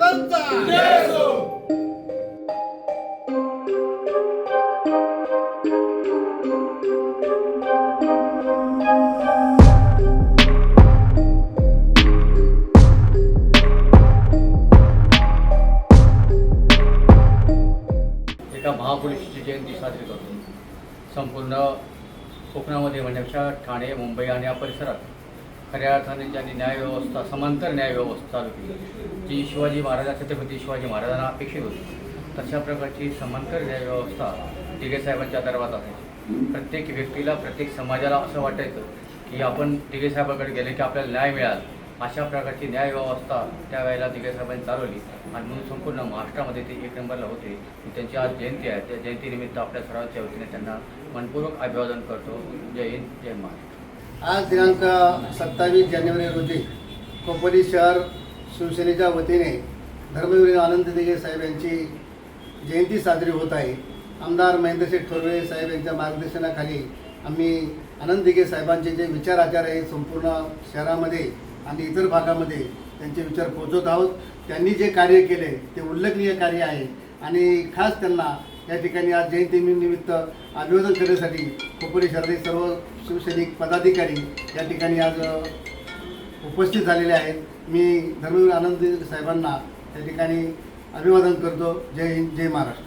दत्ता एका महापुरुषाची जयंती साजरी करतो. संपूर्ण कोकणामध्ये म्हणण्यापेक्षा ठाणे मुंबई आणि या परिसरात खऱ्या अर्थाने ज्यांनी न्यायव्यवस्था समांतर न्यायव्यवस्था चालू केली. जी शिवाजी महाराजा छत्रपती म्हणजे शिवाजी महाराजांना अपेक्षित होती. तशा प्रकारची समांतर न्यायव्यवस्था दिघे साहेबांच्या दरबारात आहे. प्रत्येक व्यक्तीला प्रत्येक समाजाला असं वाटायचं की आपण दिघे साहेबाकडे गेले की आपल्याला न्याय मिळाल. अशा प्रकारची न्यायव्यवस्था त्यावेळेला दिघे साहेबांनी चालवली. आणि म्हणून संपूर्ण महाराष्ट्रामध्ये ते एक नंबरला होते. त्यांची आज जयंती आहे. त्या जयंतीनिमित्त आपल्या सर्वांच्या वतीने त्यांना मनपूर्वक अभिवादन करतो. जय हिंद जय महाराष्ट्र. आज दिनांक सत्तावीस जानेवारी रोजी खोपोली शहर शिवसेनेच्या वतीने धर्मवीर आनंद दिगे साहेब यांची जयंती साजरी होत आहे. आमदार महेंद्रशेठ ठोरवे साहेब यांच्या मार्गदर्शनाखाली आम्ही आनंद दिगे साहेबांचे जे विचार आचार आहे संपूर्ण शहरामध्ये आणि इतर भागामध्ये त्यांचे विचार पोचवत आहोत. त्यांनी जे कार्य केले ते उल्लेखनीय कार्य आहे आणि खास त्यांना या ठिकाणी आज जयंती निमित्त अभिवादन करण्यासाठी कोपरी शहरातील सर्व शिवसैनिक पदाधिकारी या ठिकाणी आज उपस्थित झालेले आहेत. मी धर्मवीर आनंद साहेबांना त्या ठिकाणी अभिवादन करतो. जय हिंद जय महाराष्ट्र.